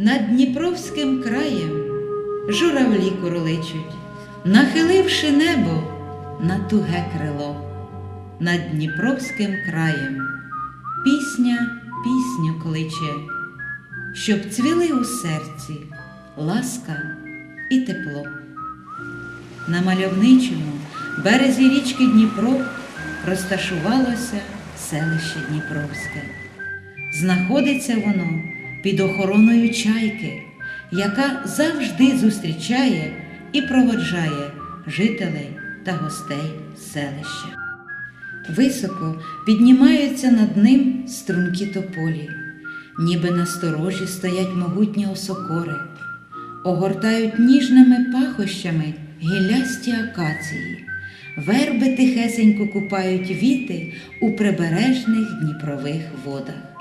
Над Дніпровським краєм журавлі курличуть, нахиливши небо на туге крило. Над Дніпровським краєм пісня пісню кличе, щоб цвіли у серці ласка і тепло. На мальовничому березі річки Дніпро розташувалося селище Дніпровське. Знаходиться воно під охороною чайки, яка завжди зустрічає і проводжає жителей та гостей селища. Високо піднімаються над ним струнки тополі, ніби на сторожі стоять могутні осокори, огортають ніжними пахощами гілясті акації, верби тихесенько купають віти у прибережних дніпрових водах.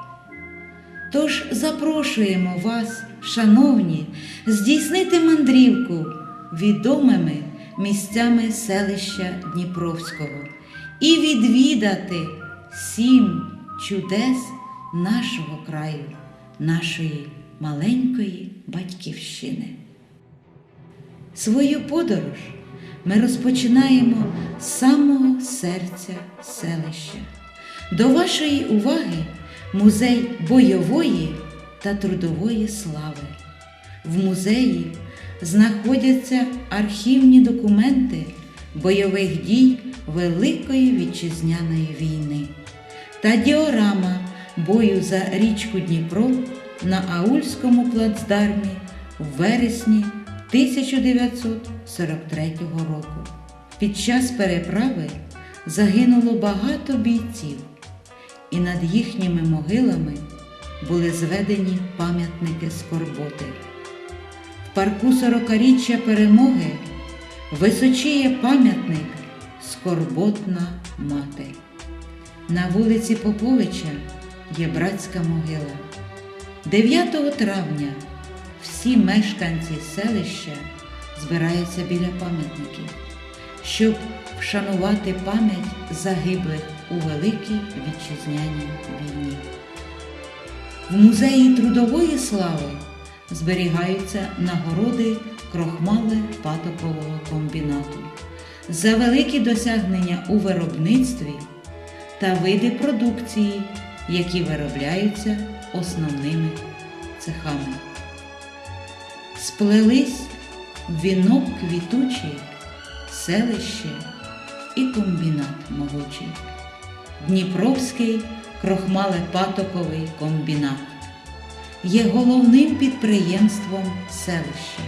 Тож запрошуємо вас, шановні, здійснити мандрівку відомими місцями селища Дніпровського і відвідати сім чудес нашого краю, нашої маленької батьківщини. Свою подорож ми розпочинаємо з самого серця селища. До вашої уваги музей бойової та трудової слави. В музеї знаходяться архівні документи бойових дій Великої Вітчизняної війни та діорама бою за річку Дніпро на Аульському плацдармі в вересні 1943 року. Під час переправи загинуло багато бійців, і над їхніми могилами були зведені пам'ятники скорботи. В парку сорокаріччя перемоги височіє пам'ятник Скорботна мати. На вулиці Поповича є братська могила. 9 травня всі мешканці селища збираються біля пам'ятників, щоб вшанувати пам'ять загиблих у Великій Вітчизняній війні. В музеї трудової слави зберігаються нагороди крохмали патокового комбінату за великі досягнення у виробництві та види продукції, які виробляються основними цехами. Сплелись вінок квітучий, селище і комбінат могучий. Дніпровський крохмалепатоковий комбінат є головним підприємством селища.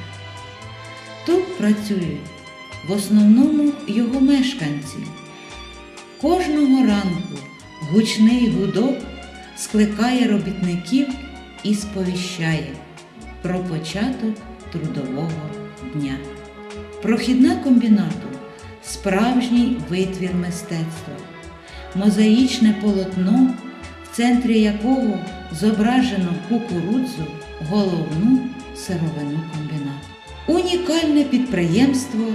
Тут працюють в основному його мешканці. Кожного ранку гучний гудок скликає робітників і сповіщає про початок трудового дня. Прохідна комбінату справжній витвір мистецтва, мозаїчне полотно, в центрі якого зображено кукурудзу, головну сировину комбінату. Унікальне підприємство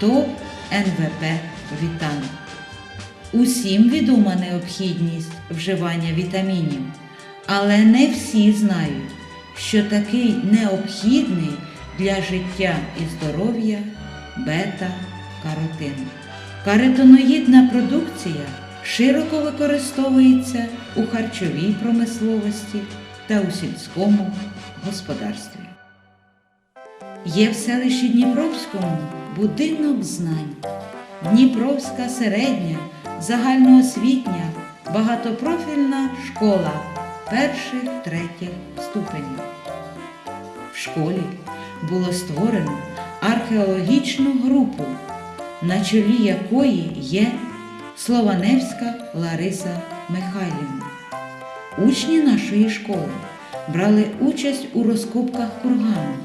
ТОВ НВП Вітан. Усім відома необхідність вживання вітамінів, але не всі знають, що такий необхідний для життя і здоров'я бета-каротин. Каротиноїдна продукція широко використовується у харчовій промисловості та у сільському господарстві. Є в селищі Дніпровському будинок знань, Дніпровська середня, загальноосвітня, багатопрофільна школа перших третіх ступенів. В школі було створено археологічну групу, на чолі якої є Слованевська Лариса Михайлівна. Учні нашої школи брали участь у розкопках кургану.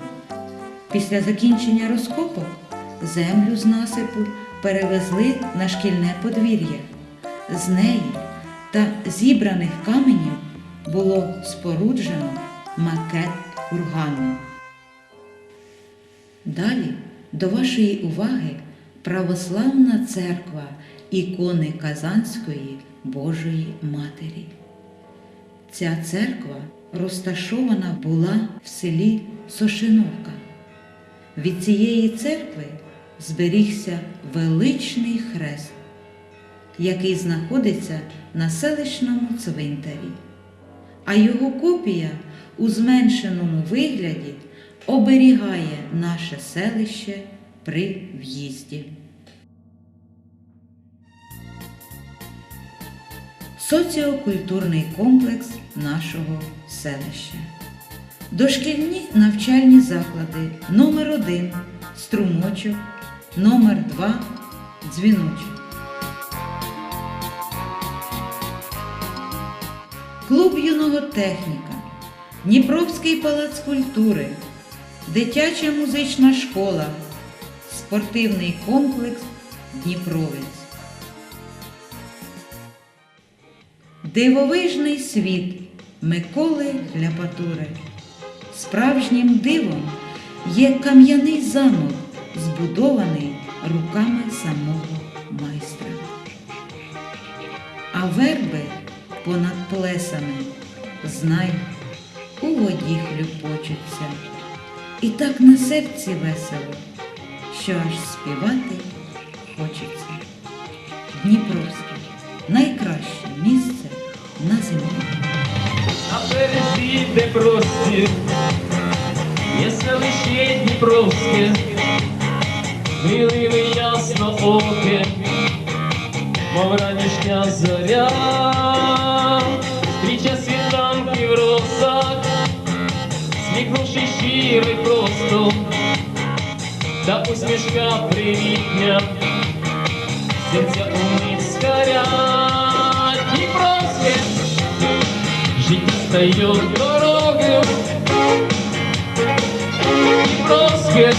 Після закінчення розкопок землю з насипу перевезли на шкільне подвір'я. З неї та зібраних каменів було споруджено макет кургану. Далі до вашої уваги православна церква ікони Казанської Божої Матері. Ця церква розташована була в селі Сошиновка. Від цієї церкви зберігся величний хрест, який знаходиться на селищному цвинтарі, а його копія у зменшеному вигляді оберігає наше селище при в'їзді. Соціокультурний комплекс нашого селища. Дошкільні навчальні заклади номер 1 Струмочок, номер 2 Дзвіночок. Клуб юного техніка, Дніпровський палац культури, дитяча музична школа, спортивний комплекс Дніпровець. Дивовижний світ Миколи Ляпатури. Справжнім дивом є кам'яний замок, збудований руками самого майстра. А верби понад плесами, знай, у воді хлюпочуться. І так на серці весело, що аж співати хочеться. Дніпровське найкраще місце на землі. На березі де простір, є селище Дніпровське, миливе ясно оке, мов ранішня зоря, стріча світанки в росах, сміхнувши щиро й просто, та усмішка привітня, серця умить скарять sayıyorum yorulgum Rosket